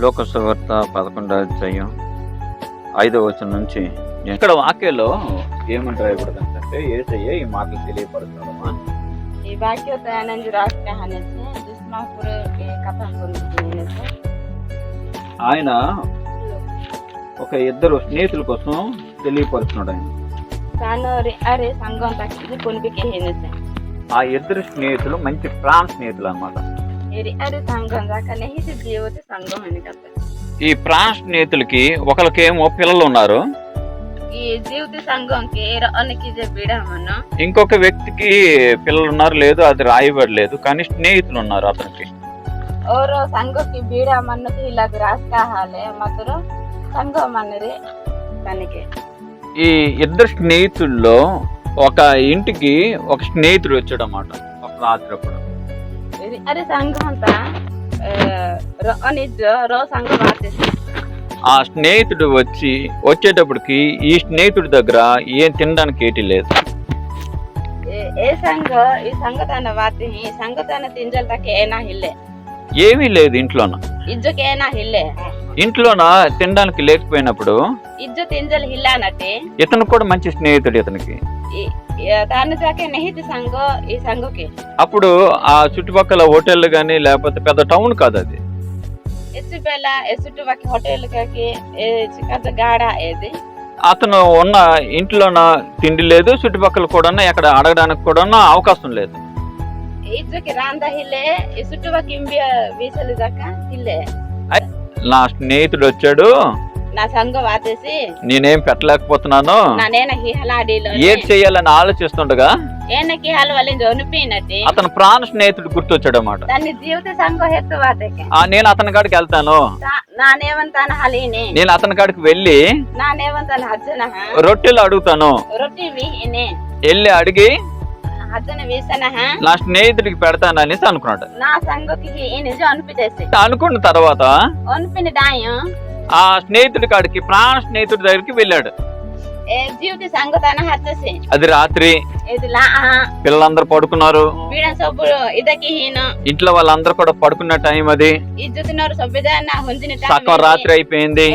లోకసువార్త పదకొండో అధ్యాయం ఐదవ వచనం నుంచి ఇక్కడ వాక్యలో ఏమంటారు ఇప్పుడు అంటే ఏసయ్య ఈ మాటలు తెలియపడుతున్నాడు ఈ వాక్య ఆయన ఒక ఇద్దరు స్నేహితుల కోసం తెలియపరుస్తున్నాడు ఆయన. ఆ ఇద్దరు స్నేహితులు మంచి ప్రాణ స్నేహితులు అనమాట ఎరియారు సంఘం సంఘం ఈ ప్రాంత నేతలకి ఒకరికేమో పిల్లలు ఉన్నారు. ఈ జీవిత ఇంకొక వ్యక్తికి పిల్లలు ఉన్నారు లేదు అది రాయబడలేదు కానీ స్నేహితులు ఉన్నారు అతనికి. ఈ ఇద్దరు స్నేహితుల్లో ఒక ఇంటికి ఒక స్నేహితుడు వచ్చాడు అన్నమాట ఒక రాత్రి అప్పుడు. అరే సంఘం అంతా అని రో సంఘం ఆ స్నేహితుడు వచ్చి వచ్చేటప్పటికి ఈ స్నేహితుడి దగ్గర ఏం తినడానికి ఏటి లేదు. ఏ సంఘ ఈ సంఘ తన వాతిని సంఘ తన తింజల్ ఏనా ఇల్లే. ఏమీ లేదు ఇంట్లోన. ఇంట్లోన తినడానికి లేకపోయినప్పుడు ఇతను కూడా మంచి స్నేహితుడు ఇతనికి. అప్పుడు ఆ చుట్టుపక్కల హోటల్ గానీ లేకపోతే పెద్ద టౌన్ కాదు అది. అతను ఉన్న ఇంట్లోన తిండి లేదు చుట్టుపక్కల కూడా ఎక్కడ అడగడానికి కూడా అవకాశం లేదు. ಇಜ್ಜಕ್ಕೆ ರಾಂದ ಹಿಲ್ಲೆ ಈ ಸುಟ್ಟು ಬಾಕಿ ಇಂಬಿ ಬೀಸಲು ದಕ್ಕ ಹಿಲ್ಲೆ నా స్నేహితుడు వచ్చాడు ನಾ ಸಂಘ ವಾತಿಸಿ నేనేం పెట్టలేకపోతున్నాను ನಾನೇನ ಹಿ ಹಲಾಡಿಲ್ಲ ఏం చేయాలని ఆలోచిస్తుండగా ಏನಕ್ಕೆ ಹಲ್ವಲ್ಲಿ ಜೋನುಪಿ ನಟಿ అతను ప్రాణ స్నేహితుడు గుర్తొచ్చాడు అన్నమాట ತನ್ನ ಜೀವಿತ ಸಂಘ ಹೆತ್ತು ವಾತಕ್ಕೆ ఆ నేను అతని కాడికి వెళ్తాను ನಾನೇವಂತಾನ ಹಲೀನಿ నేను అతని కాడికి వెళ్ళి ನಾನೇವಂತಾನ ಹಜ್ಜನ రొట్టెలు అడుగుతాను ರೊಟ್ಟಿ ವಿಹಿನಿ వెళ్ళి అడిగి ಹಜ್ಜನ ವೀಸನ నా స్నేహితుడికి పెడతాను అనేసి అనుకున్నాడు. అనుకున్న తర్వాత ఆ స్నేహితుడి కాడికి ప్రాణ స్నేహితుడి దగ్గరికి వెళ్ళాడు. అది రాత్రి. పిల్లలందరూ పడుకున్నారు. ఇంట్లో వాళ్ళందరూ కూడా పడుకున్న టైం అది. సగం రాత్రి అయిపోయింది.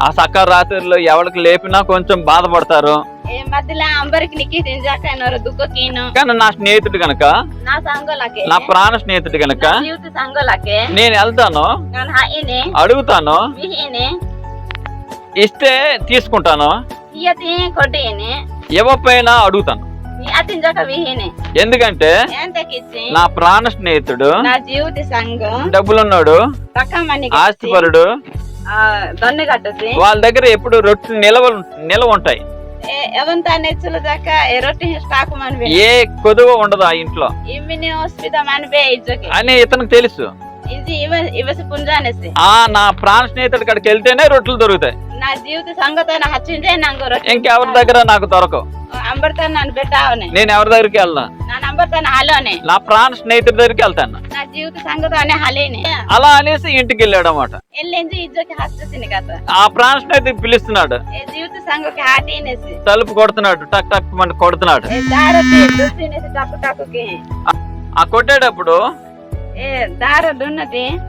ఆ సగం రాత్రిలో ఎవరికి లేపినా కొంచెం బాధపడతారు. మధ్యలో కానీ నా స్నేహితుడు కనుక నా ప్రాణ స్నేహితుడు కనుక నేను వెళ్తాను అడుగుతాను ఇస్తే తీసుకుంటాను ఇవ్వపోయినా అడుగుతాను. ఎందుకంటే నా ప్రాణ స్నేహితుడు సంఘం డబ్బులున్నాడు ఆస్తిపరుడు వాళ్ళ దగ్గర ఎప్పుడు రొట్టెలు నిలవ నిలవ ఉంటాయి. ఎవంత నెచ్చుల దాకా ఏ రొట్టి స్టాక్ మనవి ఏ కొదువ ఉండదు ఆ ఇంట్లో. ఇమ్మిని హాస్పిటల్ ఇజ్జకి. అని ఇతనికి తెలుసు. ఆ నా ప్రాణ స్నేహితుడి కాడికి వెళ్తేనే రొట్టెలు దొరుకుతాయి. నా జీవిత సంగతి ఇంకెవరి దగ్గర నాకు దొరకవు. నేను ఎవరి దగ్గరికి వెళ్ళను నా నా ప్రాణ స్నేహితుడి దగ్గరికి వెళ్తాను. అలా అనేసి ఇంటికి వెళ్ళాడు అనమాట ఆ ప్రాణ స్నేహితుడు పిలుస్తున్నాడు. తలుపు కొడుతున్నాడు. టక్ టక్ మన కొడుతున్నాడు. ఆ కొట్టేటప్పుడు ఏ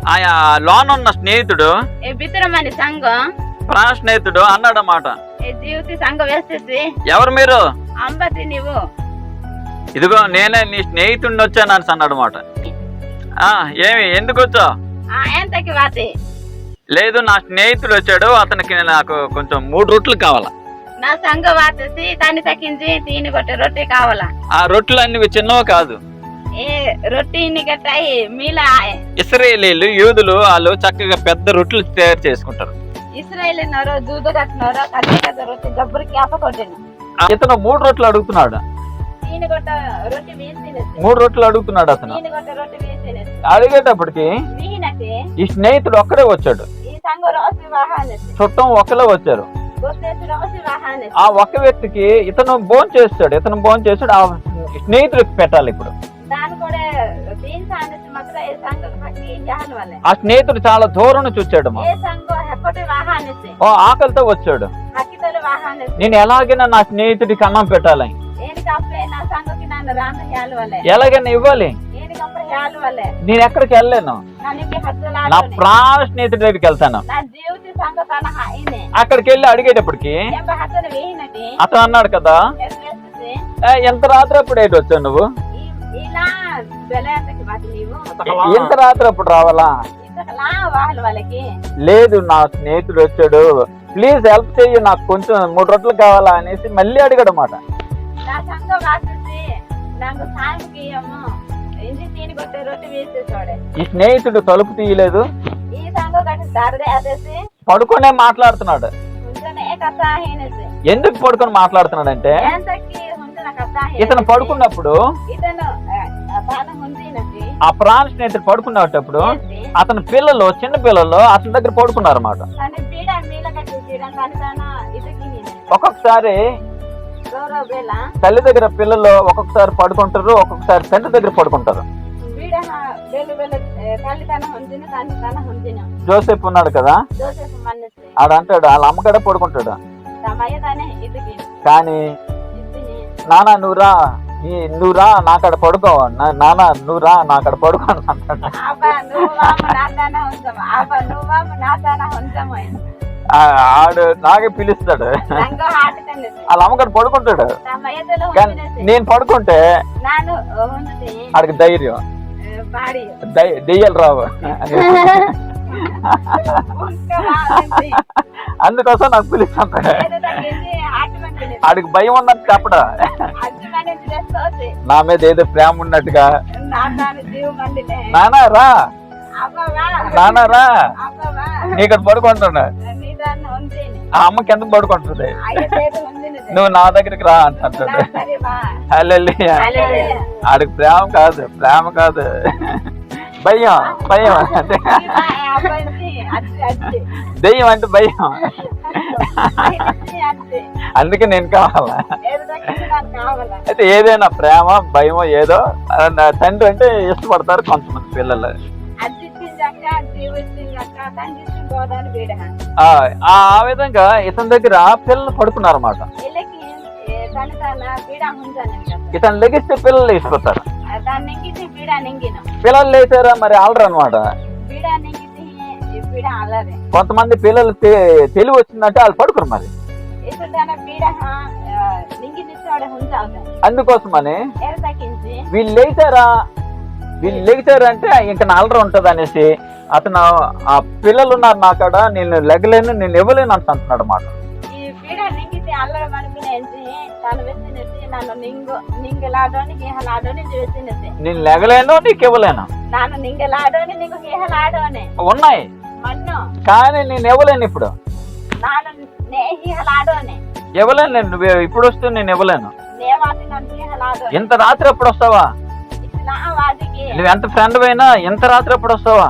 ఆయా లోన్ ఉన్న స్నేహితుడు ఏ బిత్తరమని సంఘం. ప్రాణ స్నేహితుడు అన్నాడు అన్నమాట ఏ జీవిత సంఘ ఎవరు మీరు? అంబతి నీవు. ఇదిగో నేనే నీ స్నేహితుడిని వచ్చాను అని అన్నాడు అనమాట ఏమి ఎందుకు వచ్చావు? ఆ ఎంతకి వాతి లేదు నా స్నేహితుడు వచ్చాడు అతనికి నాకు కొంచెం మూడు రొట్టెలు కావాలా. నా సంఘ వాతేసి దాన్ని తగ్గించి తీని కొట్టే రొట్టె కావాలా. ఆ రొట్టెలు అన్ని చిన్నవి కాదు. ఇస్రాయేలీలు యూదులు వాళ్ళు చక్కగా పెద్ద రొట్టెలు తయారు చేసుకుంటారు. ఇతను మూడు రొట్టెలు అడుగుతున్నాడు. మూడు రొట్టెలు అడుగుతున్నాడు అతను. అడిగేటప్పటికి ఈ స్నేహితుడు ఒక్కడే వచ్చాడు. చుట్టం ఒకలే వచ్చారు. ఆ ఒక్క వ్యక్తికి ఇతను భోజనం చేస్తాడు. ఇతను భోజనం చేస్తాడు. ఆ స్నేహితుడికి పెట్టాలి ఇప్పుడు. ఆ స్నేహితుడు చాలా దూరం నుంచి వచ్చాడు ఆకలితో వచ్చాడు. నేను ఎలాగైనా నా స్నేహితుడికి అన్నం పెట్టాలి. ఎలాగైనా ఇవ్వాలి. నేను ఎక్కడికి వెళ్ళాను నా ప్రాణ స్నేహితుడి దగ్గరికి వెళ్తాను. అక్కడికి వెళ్ళి అడిగేటప్పటికి అతను అన్నాడు కదా ఎంత రాత్రి అప్పుడు ఏంటి వచ్చావు నువ్వు? ఇంత రాత్రి అప్పుడు రావాలా? లేదు నా స్నేహితుడు వచ్చాడు. ప్లీజ్ హెల్ప్ చెయ్యి నాకు కొంచెం మూడు రొట్టెలు కావాలా? అనేసి మళ్ళీ అడిగాడు అన్నమాట ఈ స్నేహితుడు తలుపు తీయలేదు. పడుకునే మాట్లాడుతున్నాడు. ఎందుకు పడుకొని మాట్లాడుతున్నాడు అంటే ఇతను పడుకున్నప్పుడు ఆ ప్రాణ స్నేహితుడు పడుకునేటప్పుడు అతని పిల్లలు చిన్న పిల్లలు అతని దగ్గర పడుకున్నారు అన్నమాట ఒక్కొక్కసారి తల్లి దగ్గర పిల్లలు ఒక్కొక్కసారి పడుకుంటారు ఒక్కొక్కసారి తండ్రి దగ్గర పడుకుంటారు. జోసెఫ్ ఉన్నాడు కదా? జోసెఫ్ మన్నసి ఆడ అంటాడు వాళ్ళ అమ్మగడే పడుకుంటాడు. కానీ నానా నువ్వు రా. నువ్వు రా నాకడ పడుకో నాన్న నువ్వు రా నాకడ పడుకో ఆడు నాకే పిలుస్తాడు. వాళ్ళ అమ్మగారు పడుకుంటాడు. కానీ నేను పడుకుంటే ఆడికి ధైర్యం. దెయ్యాలు రావు. అందుకోసం నాకు పిలుస్తాను. ఆడికి భయం ఉందని చెప్పడా? నా మీద ఏదో ప్రేమ ఉన్నట్టుగా. నాతాను నానా రా. నానా రా. నీ ఇక్కడ పడుకుంటున్నా. ఆ అమ్మకి కింద పడుకుంటుంది. నువ్వు నా దగ్గరికి రా అంటాడు సరే ఆడికి ప్రేమ కాదు ప్రేమ కాదు. భయం భయం. అంటే దెయ్యం అంటే భయం. అందుకే నేను కావాలా? అయితే ఏదైనా ప్రేమ భయం ఏదో తండ్రి అంటే ఇష్టపడతారు కొంతమంది పిల్లలు. ఆ ఆ విధంగా ఇతని దగ్గర పిల్లలు బీడ ఉంచాను ఇతను లెగిస్తే పిల్లలు లేచిపోతారు. పిల్లలు లేచారా? మరి అలరు అనమాట కొంతమంది పిల్లలు తెలివి వచ్చిందంటే వాళ్ళు పడుకురు మరి. అందుకోసమని వీళ్ళు లేచారా? వీళ్ళు లేచారంటే ఇంకా నాలుగు ఉంటది అనేసి అతను ఆ పిల్లలు ఉన్నారు నా కాడ నేను లెగలేను నేను ఇవ్వలేను అంట అంటున్నాడు మాట నేను లెగలేను నీకు ఇవ్వలేను. ఉన్నాయి. కానీ నేను ఇవ్వలేను ఇప్పుడు. ఇవ్వలేను నువ్వు ఇప్పుడు వస్తే నేను ఇవ్వలేను. ఇంత రాత్రి ఎప్పుడు వస్తావా? నువ్వు ఎంత ఫ్రెండ్ అయినా ఇంత రాత్రి ఎప్పుడు వస్తావా?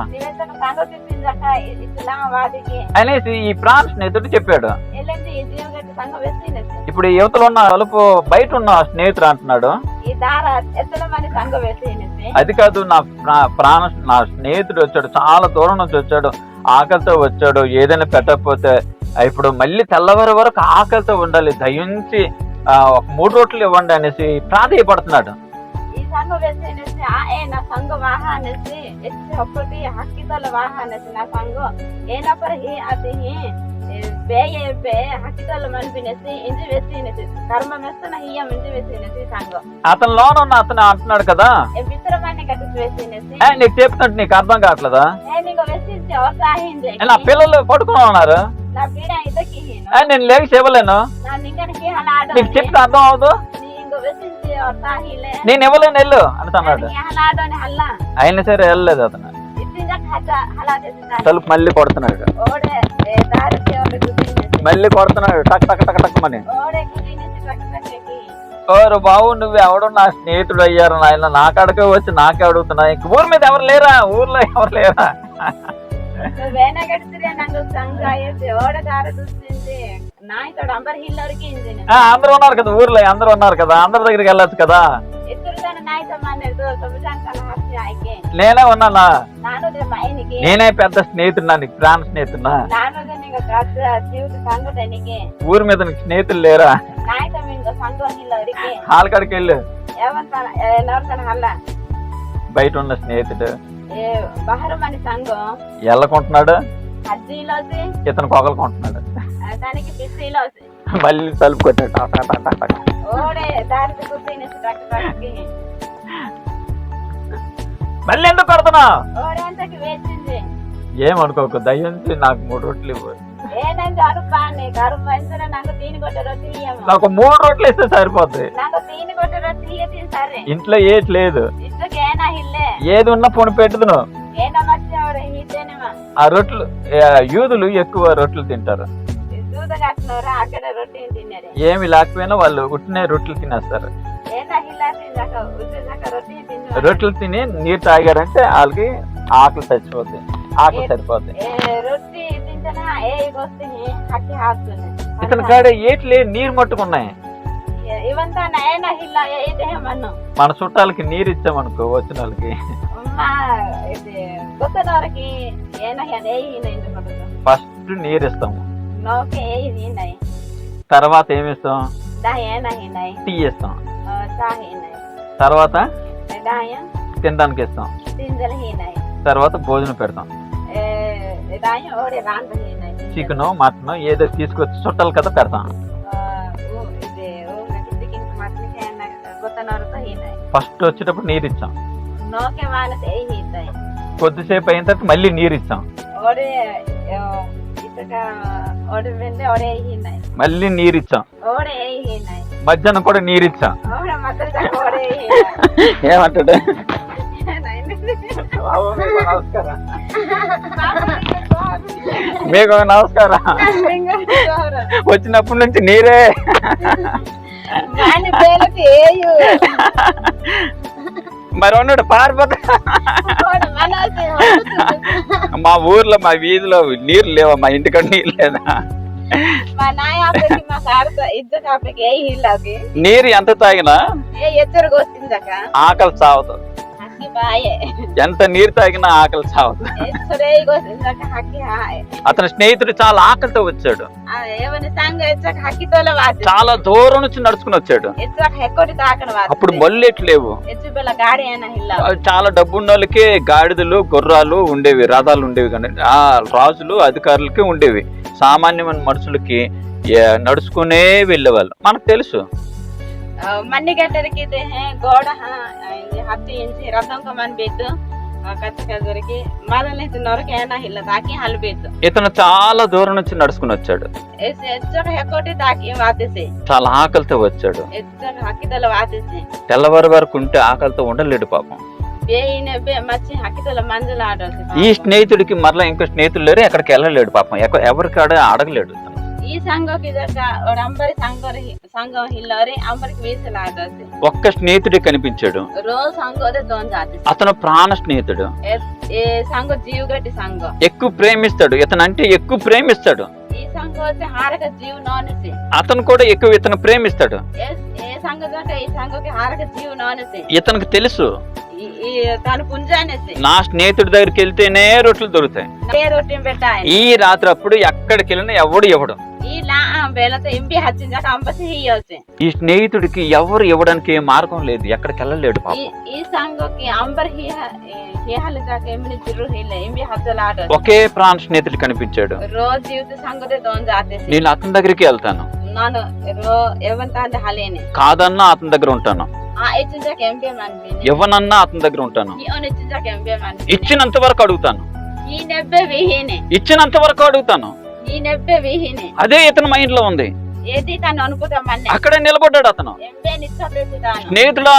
అనేసి ఈ ప్రాన్స్ స్నేహితుడు చెప్పాడు. ఇప్పుడు యువతలు ఉన్న కలుపు బయట ఉన్న స్నేహితుడు అంటున్నాడు. అది కాదు నా ప్రాణ నా స్నేహితుడు వచ్చాడు చాలా దూరం నుంచి వచ్చాడు ఆకలితో వచ్చాడు ఏదైనా పెట్టకపోతే ఇప్పుడు మళ్ళీ తెల్లవారి వరకు ఆకలితో ఉండాలి దయించి ఒక మూడు రోట్లు ఇవ్వండి అనేసి ప్రాధేయపడుతున్నాడు. ఈ నా అతనిలోనున్న అతను అంటున్నాడు కదా? నీకు చెప్తున్నట్టు నీకు అర్థం కావట్లేదా? నా పిల్లలు పడుకుని ఉన్నారు. నేను లేచి ఇవ్వలేను. నీకు చెప్తే అర్థం అవదు నేను ఇవ్వలేను వెళ్ళు అంటున్నాడు. అయినా సరే వెళ్ళలేదు అతను. తలుపు మళ్ళీ కొడుతున్నాడు మళ్ళీ కొడుతున్నాడు టక్ టక్ టక్ టక్ మని. ఓరు బావు నువ్వు ఎవడు నా స్నేహితుడు అయ్యారు నాయన నాకడకే వచ్చి నాకే అడుగుతున్నా. ఇంక ఊరి మీద ఎవరు లేరా? ఊర్లో ఎవరు లేరా? అందరూ ఉన్నారు కదా ఊర్లో అందరూ ఉన్నారు కదా అందరి దగ్గరికి వెళ్ళచ్చు కదా. నేనే ఉన్నానా? నేనే పెద్ద స్నేహితున్నా నీకు? ప్రాణ స్నేహితున్నా ఊరి మీద నీకు స్నేహితులు లేరా? హాల్ కాడికి వెళ్ళు. బయట ఉన్న స్నేహితుడు. ఎల్లకుంటున్నాడు? ఇతను కొంటున్నాడు మళ్ళీ తలుపు కొట్టాడు మళ్ళీ ఎందుకు కొడుతున్నావు వేసింది? ఏమనుకోకు దయ్యంచి నాకు మూడు రొట్లు ఇవ్వు. నీకు మూడు రొట్లు ఇస్తే సరిపోద్ది. ఇంట్లో ఏటి లేదు. ఏది ఉన్నా పొని పెట్టుదును. ఆ రొట్లు ఏ, యూదులు ఎక్కువ రొట్లు తింటారు. ఏమి లేకపోయినా వాళ్ళు ఉట్టినే రొట్లు తినేస్తారు. రొట్టెలు తిని నీరు తాగారంటే వాళ్ళకి ఆకలి చచ్చిపోద్ది ఆకలి సరిపోద్ది. హాస్తుంది ఇతని కాడ ఏట్లే నీరు మట్టుకున్నాయి. మన చుట్టాలకి నీరు ఇచ్చామనుకో వచ్చిన వాళ్ళకి. ఫస్ట్ నీరు ఇస్తాము. తర్వాత ఏమి ఇస్తాం? టీ ఇస్తాం. తర్వాత తినడానికి ఇస్తాం. తర్వాత భోజనం పెడతాం. చికెన్ మటన్ ఏదో తీసుకొచ్చి చుట్టాలు కదా పెడతాం. ఫస్ట్ వచ్చేటప్పుడు నీరు ఇచ్చాం. కొద్దిసేపు అయిన తర్వాత మళ్ళీ నీరు ఇచ్చాం. మళ్ళీ నీరు ఇచ్చాం ఓడే ఏ హినాయి మధ్యాహ్నం కూడా నీరు ఇచ్చాం ఓడే మతల తక ఓడే హినాయి ఏమంటాడు? మీకు నమస్కారం. వచ్చినప్పటి నుంచి నీరే. మరి ఉన్నాడు పారిపోతా మా ఊర్లో మా వీధిలో నీరు లేవా మా ఇంటికాడ నీరు లేదా? మా నాయ ఆపకి మా సారత ఎంత నీరు తాగినా ఆకలి సావదు అతని స్నేహితుడు చాలా ఆకలితో వచ్చాడు చాలా దూరం నుంచి నడుచుకుని వచ్చాడు అప్పుడు మల్లెట్లు లేవు చాలా డబ్బు ఉన్న వాళ్ళకి గాడిదలు గుర్రాలు ఉండేవి రథాలు ఉండేవి కానీ ఆ రాజులు అధికారులకి ఉండేవి సామాన్యమైన మనుషులకి నడుచుకునే వెళ్ళేవాళ్ళు మనకు తెలుసు మన్ని గంటలకి గోడ హత్తి ఇంచి రథం కమన్ బేతు కచ్చ కజరికి మదన నొరకి అయినా హిల్ల తాకి హల్ బేతు ఇతను చాలా దూరం నుంచి నడుచుకుని వచ్చాడు ఎచ్చక హెక్కోటి తాకి వాతేసి చాలా ఆకలితో వచ్చాడు ఎచ్చక హక్కి తోల వాతేసి తెల్లవారి వరకు ఉంటే ఆకలితో ఉండలేడు పాపం ಬೇಯಿನ ಬೇ ಮಚ್ಚಿ ಹಾಕಿದಲ್ಲ ಮಂಜಲ ಆಡೋದು ఈ స్నేహితుడికి మరలా ఇంకో స్నేహితులు లేరు ఎక్కడికి వెళ్ళలేడు పాపం ఎక్క- ఎవరికాడ అడగలేడు ఇతను. ಈ ಸಂಘಕ್ಕೆ ಇದಕ್ಕ ಅವ್ರ ಅಂಬರಿ ಸಂಘ ಸಂಘ ಇಲ್ಲವ್ರಿ ಅಂಬರಿಗೆ ಮೀಸಲ ಆಡೋದು ఒక్క స్నేహితుడే కనిపించాడు ರೋಜ್ ಸಂಘದ ದೊಂದ್ ಜಾತಿ అతను ప్రాణ స్నేహితుడు ఏ సంఘ జీవగట్టి సంఘ ఎక్కువ ప్రేమిస్తాడు ఇతను అంటే ఎక్కువ ప్రేమిస్తాడు ఈ సంఘ వచ్చి హారక జీవ నానసి అతను కూడా ఎక్కువ ఇతను ప్రేమిస్తాడు ఏ ఏ సంఘ కంటే ఈ సంఘకి హారక జీవ నానసి ఇతనికి తెలుసు ఈ ఈ తను పుంజానేసి నా స్నేహితుడి దగ్గరికి వెళ్తేనే రొట్టెలు దొరుకుతాయి ఏ రొట్టి పెట్టాయి ఈ రాత్రి అప్పుడు ఎక్కడికి వెళ్ళినా ఎవడు ఇవ్వడు ఈ స్నేహితుడికి ఎవరు ఇవ్వడానికి ఏ మార్గం లేదు. ఎక్కడికి వెళ్ళలేడు ఒకే ప్రాణ స్నేహితుడు కనిపించాడు. నేను అతని దగ్గరికి వెళ్తాను. కాదన్నా అతని దగ్గర ఉంటాను. ఎవనన్నా అతని దగ్గర ఉంటాను. ఇచ్చినంత వరకు అడుగుతాను. ఇచ్చినంత వరకు అడుగుతాను. అదే ఇతని మైండ్లో ఉంది. అక్కడే నిలబడ్డాడు అతను. స్నేహితుడా?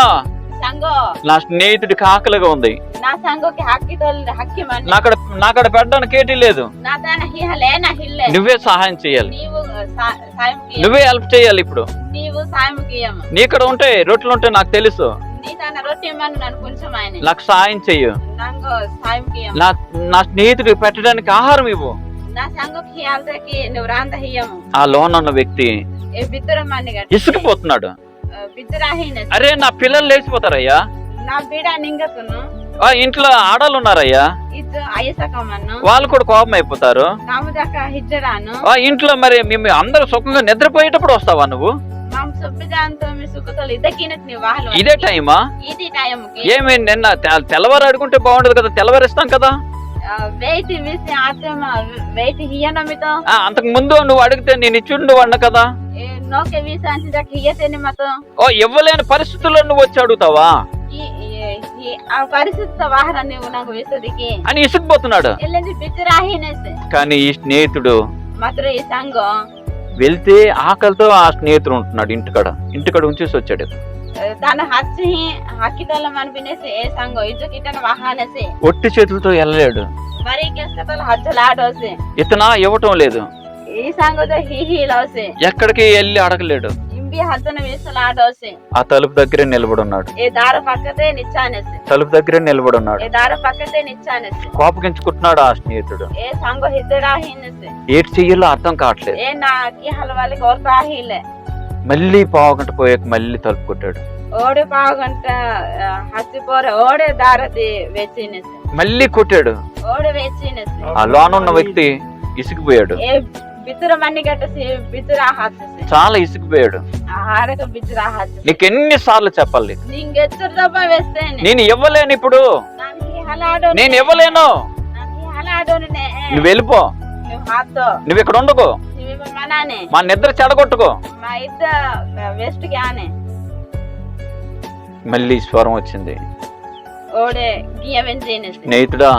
నా స్నేహితుడికి ఆకలిగా ఉంది. నా నాకడ నాకడ పెట్టడానికి ఏటీ లేదు. నా నా నువ్వే సహాయం చేయాలి. నువ్వే హెల్ప్ చేయాలి ఇప్పుడు. కియము నీకడ ఉంటే రొట్టెలు ఉంటే నాకు తెలుసు. నీ నాకు సహాయం చెయ్యి. నా నా స్నేహితుడికి పెట్టడానికి ఆహారం ఇవ్వు. నా నువ్వు హియము ఆ లోన్ ఉన్న వ్యక్తి ఇసుకుపోతున్నాడు. అరే నా పిల్లలు లేచిపోతారయ్యా. నా బిడ నింగతును. ఆ ఇంట్లో ఆడాలు ఉన్నారయ్యా. వాళ్ళు కూడా కోపం అయిపోతారు. ఇంట్లో మరి మేము అందరూ సుఖంగా నిద్రపోయేటప్పుడు వస్తావా నువ్వు? ఇదే టైమా? ఏమి నిన్న తెల్లవారు అడుగుంటే బాగుండదు కదా తెల్లవారు ఇస్తాం కదా. వెయిట్ ఆత్మ వెయిట్ హియన మితో? అంతకు ముందు నువ్వు అడిగితే నేను ఇచ్చుండు అన్న కదా. నోకే విసి అంచి హియతేని మతో. ఓ ఇవ్వలేని పరిస్థితుల్లో నువ్వు వచ్చి అడుగుతావా? ఆ పరిస్థితి వాహన నువ్వు నాకు విసదికి. అని ఇసుకుపోతున్నాడు. కానీ ఈ స్నేహితుడు మాత్రం ఈ సంఘం వెళ్తే ఆకలితో ఆ స్నేహితుడు ఉంటున్నాడు ఇంటికాడ. ఇంటికాడ ఉంచేసి వచ్చాడు. తన హచ్చి హక్కితల మనిపినేసి ఏ సంఘం ఇజ్జు కిట్టన వాహనేసి ఒట్టి చేతులతో వెళ్ళలేడు మరి కేసుకతలు హజ్జలు ఆడోసి. ఇతన ఇవ్వటం లేదు. ఈ సంఘంతో హీ హీలోసి ఎక్కడికి వెళ్ళి అడగలేడు. ఇంబి హద్దన వీసలు ఆడోసి. ఆ తలుపు దగ్గరే నిలబడి ఉన్నాడు ఏ దార పక్కతే నిచ్చానేసి. తలుపు దగ్గరే నిలబడి ఉన్నాడు ఏ దార పక్కతే నిచ్చానేసి. కోపగించుకుంటున్నాడు ఆ స్నేహితుడు. ఏ సంఘ హిద్దడాహినేసి ఏటి చెయ్యాలో అర్థం కావట్లేదు. ఏ నాకి హల్వాలి కోరతాహిలే మళ్ళీ పావు గంట పోయాక మళ్ళీ తలుపు కొట్టాడు. ఓడే పావు గంట ఓడే దారది మళ్ళీ కొట్టాడు. ఓడే ఆ లోన ఉన్న వ్యక్తి ఇసుకుపోయాడు. చాలా ఇసుకుపోయాడు. నీకు ఎన్ని సార్లు చెప్పాలి నేను ఇవ్వలేను ఇప్పుడు. నేను ఇవ్వలేను. నువ్వు వెళ్ళిపో. నువ్వు ఇక్కడ ఉండకు. మా నిద్ర చెడగొట్టుకో. ఇద్దరు వెస్ట్ మళ్ళీ స్వరం వచ్చింది. స్నేహితుడా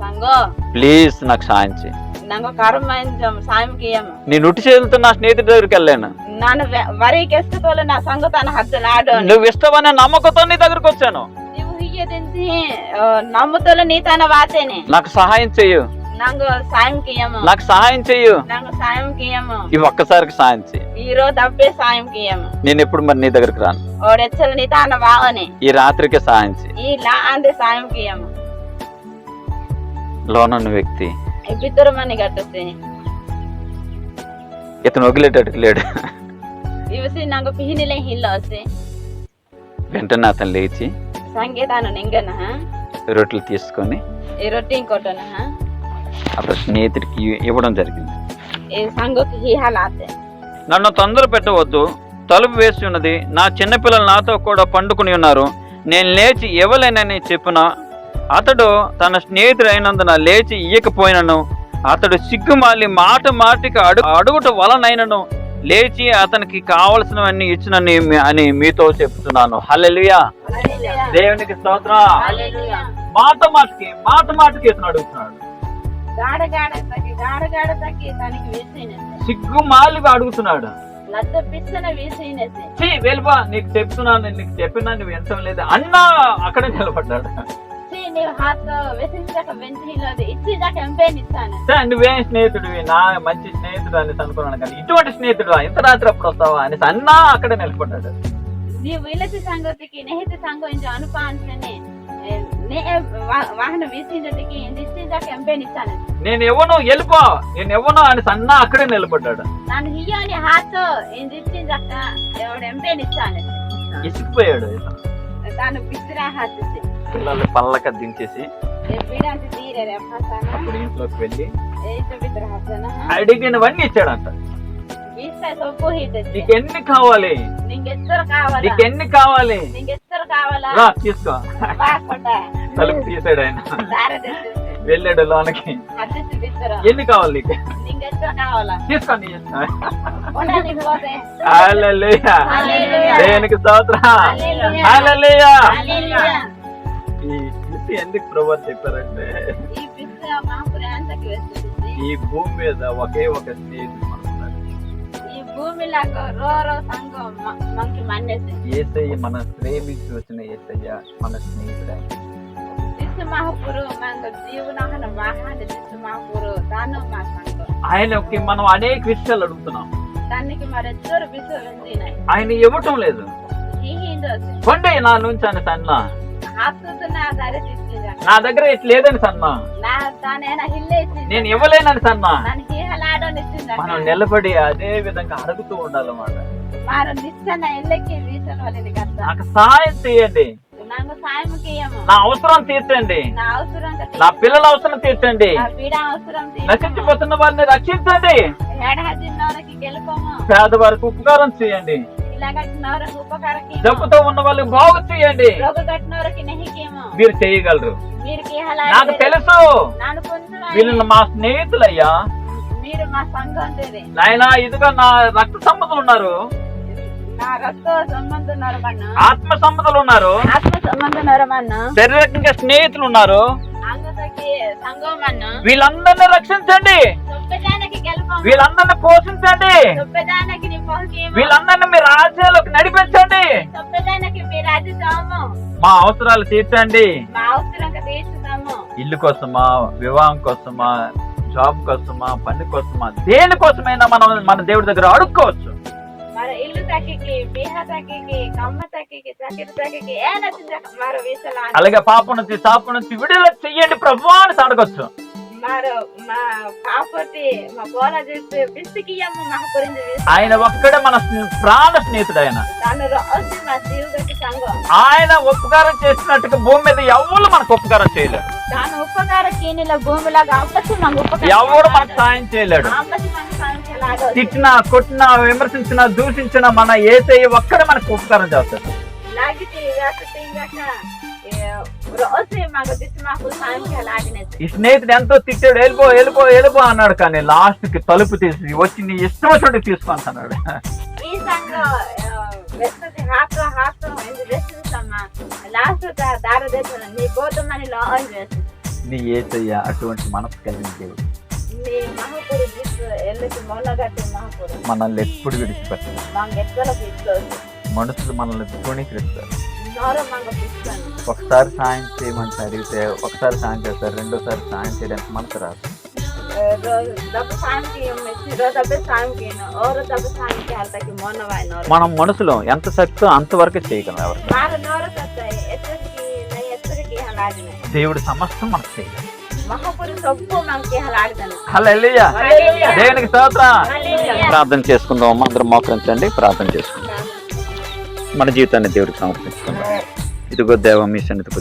సంగో ప్లీజ్ నాకు సాయం చేయి. నాకు నీ నుటి నా స్నేహితుడి దగ్గరికి వెళ్ళాను. నువ్వు ఇష్టమనే నమ్మకంతో నీ దగ్గరకు వచ్చాను. నమ్ముతో నీ తన వాచే నాకు సహాయం చెయ్యు. నాకు సహాయం చెయ్యు. ఈ ఒక్కసారి సాయం చెయ్యి. ఈ రోజు అప్పుడే సాయం చేయము నేను ఎప్పుడు మరి నీ దగ్గరికి రాను. ఓడెచ్చలు నీతో బావని ఈ రాత్రికి సాయం చెయ్యి. ఈ లాంటి సాయం చేయము లోనున్న వ్యక్తి. ఎప్పితురమని కట్టొస్తే ఇతను వగిలేటట్టు లేడు. ఇవసి నాకు పిహినిలే హిల్ వస్తే. వెంటనే అతను లేచి సంగీతాన్ని నింగనా? రొట్టెలు తీసుకొని ఈ రొట్టె ఇంకోటనా? అప్పుడు స్నేహితుడికి ఇవ్వడం జరిగింది. నన్ను తొందర పెట్టవద్దు. తలుపు వేసి ఉన్నది నా చిన్నపిల్లలు నాతో కూడా పండుకుని ఉన్నారు. నేను లేచి ఇవ్వలేనని చెప్పిన అతడు తన స్నేహితుడు అయినందున లేచి ఇయ్యకపోయినను. అతడు సిగ్గుమాలి మాట మాటికి అడుగు అడుగుట వలనైనను లేచి అతనికి కావలసినవన్నీ ఇచ్చినని అని మీతో చెప్తున్నాను. హల్లెలూయా. దేవునికి స్తోత్రం. మాట మాటకి మాట మాటకి ఇతను అడుగుతున్నాడు. తగ్గి తనకి వేసేనేసి సిగ్గుమాలి అడుగుతున్నాడు. లద్ద పిచ్చన వేసేనేసి చీ వెళ్ళిపో నీకు చెప్తున్నాను నీకు చెప్పినా నువ్వు వింటం లేదు అన్నా అక్కడే నిలబడ్డాడు. నువ్వేం స్నేహితుడివి నా మంచి స్నేహితుడు అని అనుకున్నాను కానీ ఇటువంటి స్నేహితుడు ఇంత రాత్రి అప్పుడు వస్తావా అని అన్నా అక్కడే నిలబడ్డాడు. నీవు ఇలసి సంగతికి నెహితి ఇంజ అనుపాంచనే నేను ఎవను వెళ్ళిపో నేను ఎవను అని సన్న అక్కడే నిలబడ్డాడు. ఇసుకుపోయాడు పిల్లలు పల్లక దించేసి అప్పుడు ఇంట్లోకి వెళ్ళి అడిగినవన్నీ ఇచ్చాడంట. నీకెన్ని కావాలి? నీకెన్ని కావాలి? తీసుకో. తలుపు తీసాడు ఆయన. వెళ్ళాడు లోనకి. ఎన్ని కావాలి నీకు? తీసుకోండి ఈ ఎందుకు ప్రభా చెప్పారంటే ఈ భూమి మీద ఒకే ఒక స్నేహితుడు ఏసయ్య మన ప్రేమించి వచ్చిన ఏసయ్య మన స్నేహితుడు ఆయనకి మనం అనేక విషయాలు అడుగుతున్నాం. ఆయన ఇవ్వటం లేదు. కొండే నా నుంచి అని సన్న. నా దగ్గర లేదని సన్న. నేను ఇవ్వలేనని సన్న. మనం నిలబడి అదే విధంగా అడుగుతూ ఉండాలన్నమాట. నాకు సాయం చేయండి. నా అవసరం తీర్చండి. నా పిల్లల అవసరం తీర్చండి. నశించిపోతున్న వారిని రక్షించండి. పేదవారికి ఉపకారం చేయండి. జబ్బుతో ఉన్న వాళ్ళకి బాగు చేయండి. మీరు చేయగలరు. నాకు తెలుసు. వీళ్ళు మా స్నేహితులయ్యా. నాయనా ఇదిగా నా రక్త సంబంధులు ఉన్నారు. ఆత్మ సంబంధులు ఉన్నారు. శారీరకంగా స్నేహితులు ఉన్నారు వీళ్ళందరినీ రక్షించండి. వీళ్ళందరినీ పోషించండి. వీళ్ళందరినీ మీ రాజ్యాలకు నడిపించండి. మీ అవసరాలు తీర్చండి. ఇల్లు కోసమా వివాహం కోసమా జాబ్ కోసమా పని కోసమా దేని కోసమైనా మనం మన దేవుడి దగ్గర అడుక్కోవచ్చు. మరి ఇల్లు తక్కికి బీహ తక్కికి కమ్మ తక్కికి చక్కెర తక్కికి ఏ నచ్చింది మరి వీసలా అలాగే పాప నుంచి శాపం నుంచి విడుదల చెయ్యండి ప్రభు అని అడగొచ్చు మరి మా కాపటి మా పోల చేస్తే పిసికియమ్మ మా గురించి ఆయన ఒక్కడే మన ప్రాణ స్నేహితుడు ఆయన తను రోజు మా జీవితకి సంఘం ఆయన ఉపకారం చేసినట్టుగా భూమి మీద ఎవరు మనకు ఉపకారం చేయలేడు తాను ఉపకార కీనిల భూమిలాగా ఉపకారం ఎవరు మనకు సాయం చేయలేడు తిట్టినా కొట్టినా విమర్శించినా దూషించినా మన ఏసై ఒక్కడే మనకు ఉపకారం చేస్తారు ఈ స్నేహితుడు ఎంతో తిట్టాడు వెళ్ళిపో వెళ్ళిపో వెళ్ళిపో అన్నాడు కానీ లాస్ట్కి తలుపు తీసి వచ్చి నీ ఇష్టం వచ్చినట్టు తీసుకుంటున్నాడు నీ ఏసయ్య అటువంటి మనసు కలిగిన దేవుడు. మనల్ని ఎప్పుడు ఇస్తుంది మనుషులు మనల్ని తృణీకరిస్తారు ఒకసారి సాయం చేయమని అడిగితే ఒకసారి సాయం చేస్తారు రెండోసారి సాయం చేయడానికి మనసు రాదు. మనం మనుషులు. ఎంత శక్తో అంతవరకు చేయగలం ఎవరు దేవుడు సమస్తం మనకు చేయగలం. హల్లెలూయా. దేవునికి స్తోత్రం. ప్రార్థన చేసుకుందాం. అందరం మోకరించండి. ప్రార్థన చేసుకుందాం. మన జీవితాన్ని దేవుడికి సమర్పించుకుందాం. ఇదిగో దేవ మీ సన్నిధికి